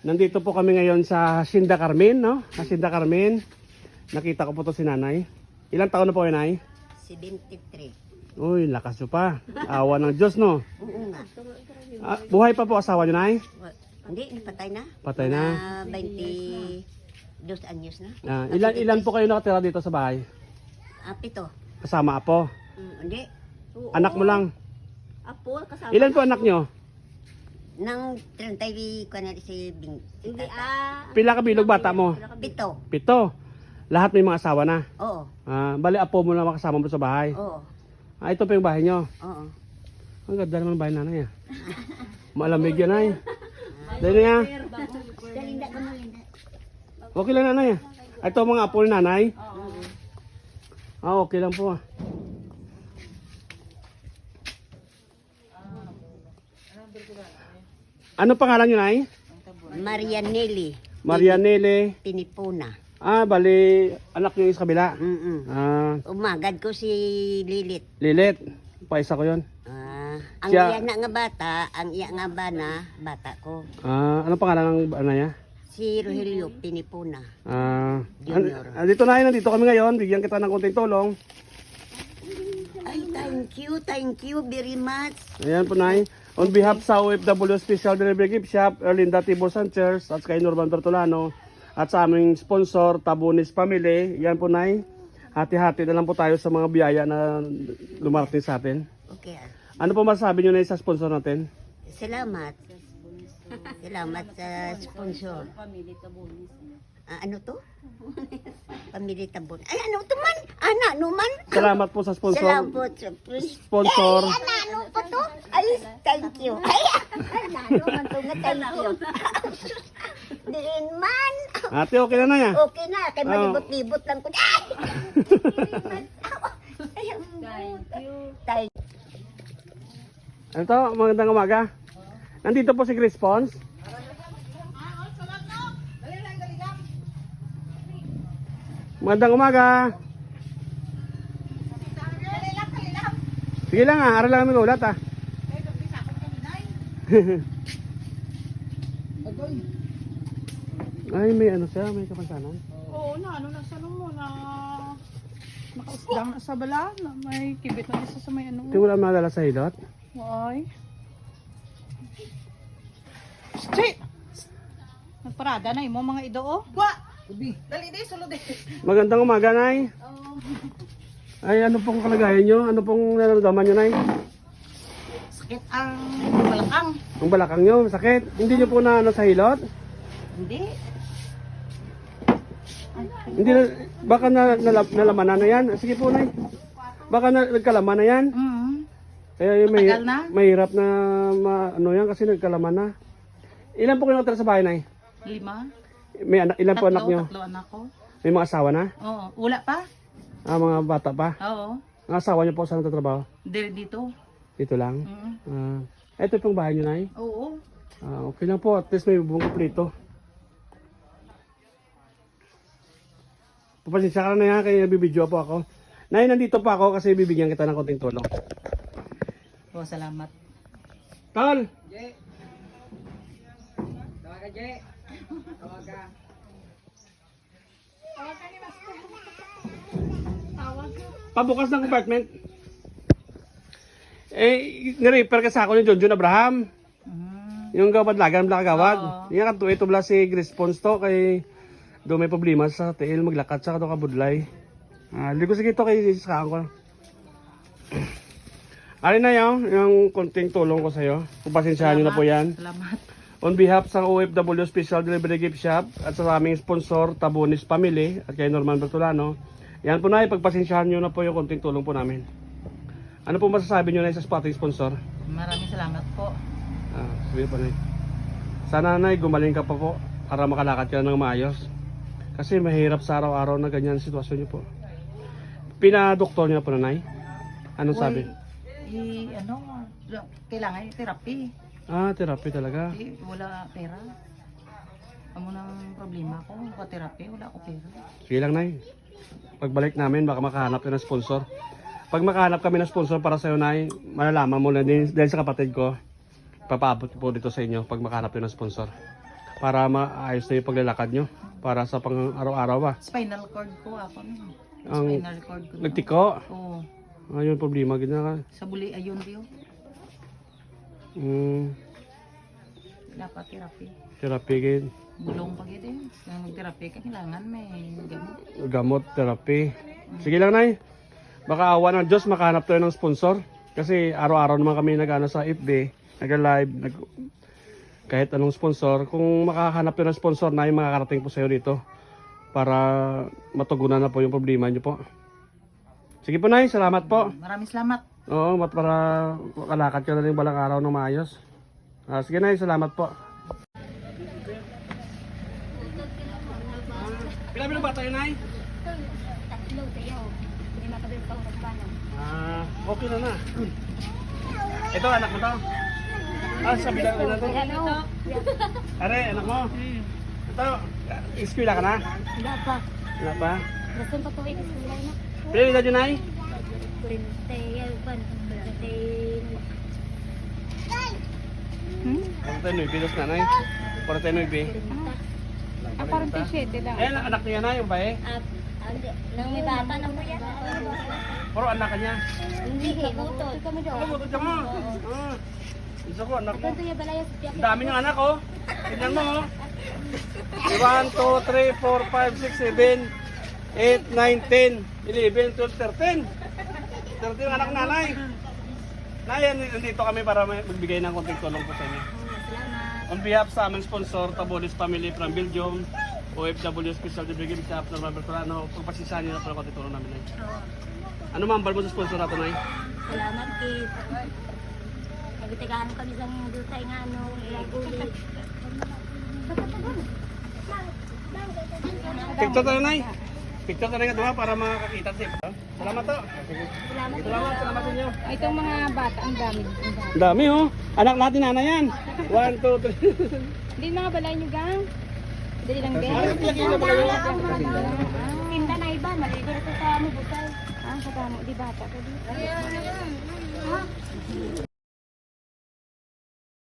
Nandito po kami ngayon sa Hacienda Carmen, no? Hacienda Carmen. Nakita ko po to si nanay. Ilang taon na po yun, nay? 73. Uy, lakas nyo pa. Awa ng Diyos, no? Oo nga. Ah, buhay pa po asawa nyo, nay? Hindi, patay na. Patay na. Ah, 22 anyos na. Ah, ilan, ilan po kayo nakatira dito sa bahay? Ah, pito. Kasama apo. Mm, hindi. Anak mo lang. Apo, kasama. Ilan po anak nyo? Nang 30 ko na si Bing. Hindi, ah. Pila ka bilog bata mo? Pito. Pito. Lahat may mga asawa na. Oo. Ah, bali apo mo lang makasama mo sa bahay. Oo. Ah, ito pa yung bahay nyo. Oo. Ang ganda naman ng bahay nanay ah. Malamig yan ay. Dali na. Galinda ka mo, Linda. Okay lang nanay ah. Ito mga apo ni nanay. Ah, okay lang po ah. Ano pangalan nyo nay? Maria Nelly Marianele. Pinipuna. Ah, bali anak nyo yung sa kabila. Mm-mm. Ah, Umagad ko si Lilit. Lilit. Paisa ko yon. Ah, ang Siya- iya na nga bata, ang iya nga bana, bata ko. Ah, ano pangalan ng ano niya? Si Rogelio Pinipuna. Ah, Junior. an- andito na nandito kami ngayon. Bigyan kita ng konting tulong. Ay, thank you, thank you very much. Ayan po, Nay. On behalf sa OFW Special Delivery Gift Shop, Erlinda Tibor Sanchez, at kay Norman Bertolano, at sa aming sponsor, Tabunis Family, yan po, Nay. Hati-hati na lang po tayo sa mga biyaya na lumarating sa atin. Okay. ah. Ano po masasabi nyo na sa sponsor natin? Salamat. Salamat sa sponsor. Ah, ano to? Pamili tabon. Ay, ano to man? Ana, ano man? Salamat po sa sponsor. Salamat sa Sponsor. Ay, ana, ano pa to? Ay, thank you. Ay, ano man to nga, thank you. Diin man. Ate, okay na na yan. Okay na, kay malibot-libot lang ko. Ay! Thank you. Thank Ano to? Magandang umaga. Nandito po si Chris Pons. Magandang umaga. Sige lang ah, aral lang kami ulat ah. Ay, may ano siya, may kapansanan. Oo na, ano na sa ano mo na nakausdang na sa bala na may kibit na isa sa may ano. Hindi wala madala sa hilot. Why? Straight! Nagparada na mo mga ido oh. Wa! Dali di, sulod eh. Magandang umaga, Nay. Ay, ano pong kalagayan nyo? Ano pong nararamdaman nyo, Nay? Sakit ang balakang. Ang balakang nyo, sakit. Hindi nyo po na ano sa hilot? Hindi. Hindi na, baka na, nala, nalamanan na yan. Sige po, Nay. Baka na, nagkalaman na yan. Mm. Kaya yung may, Matagal na? mahirap na ma, ano yan kasi nagkalaman na. Ilan po kayo nakatira sa bahay, Nay? Lima. May anak, ilan po tatlo, anak nyo? Tatlo anak ko. May mga asawa na? Oo. Wala pa? Ah, mga bata pa? Oo. Ang asawa nyo po saan nagtatrabaho? Dito dito. Dito lang? Mm. Ah, ito pong bahay nyo, Nay? Oo. Ah, okay lang po. At least may buong kumpleto. Papasensya ka na yan kaya nabibidyo po ako. Nay, nandito pa ako kasi bibigyan kita ng konting tulong. Oo, salamat. Tol! Pabukas ng compartment. Eh, nirepair ka sa ako ni John Abraham. Mm. Yung gawad-lagan, black gawad. Oo. Yung kanto, ito bala si response to kay do may problema sa tail maglakat sa kato kabudlay. Ah, ligo sige to kay sa ko. Alin na yun, yung konting tulong ko sa'yo. Pagpasensyahan nyo na po yan. Salamat. On behalf sa OFW Special Delivery Gift Shop at sa aming sponsor, Tabonis Family at kay Norman Bertolano, yan po na, ipagpasensyahan nyo na po yung konting tulong po namin. Ano po masasabi nyo na sa ating sponsor? Maraming salamat po. Ah, sabi po na Sana na gumaling ka pa po para makalakad ka ng maayos. Kasi mahirap sa araw-araw na ganyan ang sitwasyon niyo po. Pinadoktor niya po nanay. Anong sabi? I, ano, kailangan yung therapy. Ah, therapy talaga. Eh, wala pera. Amo ng problema ko, wala therapy, wala ko pera. Sige lang nay. Pagbalik namin baka makahanap ka ng sponsor. Pag makahanap kami ng sponsor para sa'yo nay, malalaman mo na din dahil sa kapatid ko. Papaabot po dito sa inyo pag makahanap yun ng sponsor. para maayos na yung paglalakad nyo. Para sa pang araw-araw ba. Spinal cord ko ako. no. Ang Spinal cord ko. nagtiko. Oo. Ayun problema gina ka. Sa buli ayun diyo. Mm, Dapat therapy. therapy gid. Bulong pag ito. Kung mag-therapy ka, kailangan may gamot. gamot, therapy. Sige lang, Nay. Baka awa ng Diyos, makahanap tayo ng sponsor. Kasi araw-araw naman kami nag-ano sa FB, nag-live, nag kahit anong sponsor. Kung makahanap tayo ng sponsor, Nay, makakarating po sa'yo dito. Para matugunan na po yung problema niyo po. Sige po, Nay. Salamat po. Maraming salamat. Oo, mat para makalakad ka na rin balang araw ng maayos. Ah, sige, Nay. Salamat po. Pila-pila ba tayo, Nay? Tatlo kayo. Hindi makabil pa paano. Ah, okay na na. Ito, anak mo to. Ah, sa bilang na to. Are, anak mo. Ito, eskwela ka na? Wala pa. Wala pa? Gusto pa tuwing sa na. Pila nila dyan ay? Hmm? 49, bilos na nay. 49. Ah, 47 lang. Eh, anak niya na yung bae. At, nang may bata na mo yan. Puro anak niya. Hindi, kabutod. Kami Ano doon. mo? Ah, isa ko, anak mo. Ang dami ng anak, oh. Tignan mo, oh. 1, 2, 3, 4, 5, 6, 7, 8, 9, 10, 11, 12, 13. 13 ang anak nanay. Nay, nandito kami para magbigay ng konting tulong po sa inyo. Salamat. On behalf sa aming sponsor, Tabolis Family from Belgium, OFW Special Delivery sa Apple Robert Torano, pagpasisahan niyo na pala konting tulong namin. Nay. Ano ma'am, bal mo sa sponsor natin, Nay? Salamat, Kit. Nagtagahan kami sa mga dutay nga, ano, guli. Picture tayo, Nay. Picture tayo nga diba para makakita siya. Salamat to. Salamat. Salamat, salamat sa inyo. Itong mga bata, ang dami. Ang dami. Ang dami oh. Anak natin na yan. 1, 2, 3. Hindi mga balay nyo, gang. Dali lang din. Tinda na iba, maligo na sa mo, butay. Ah, sa kamo, di bata ka di.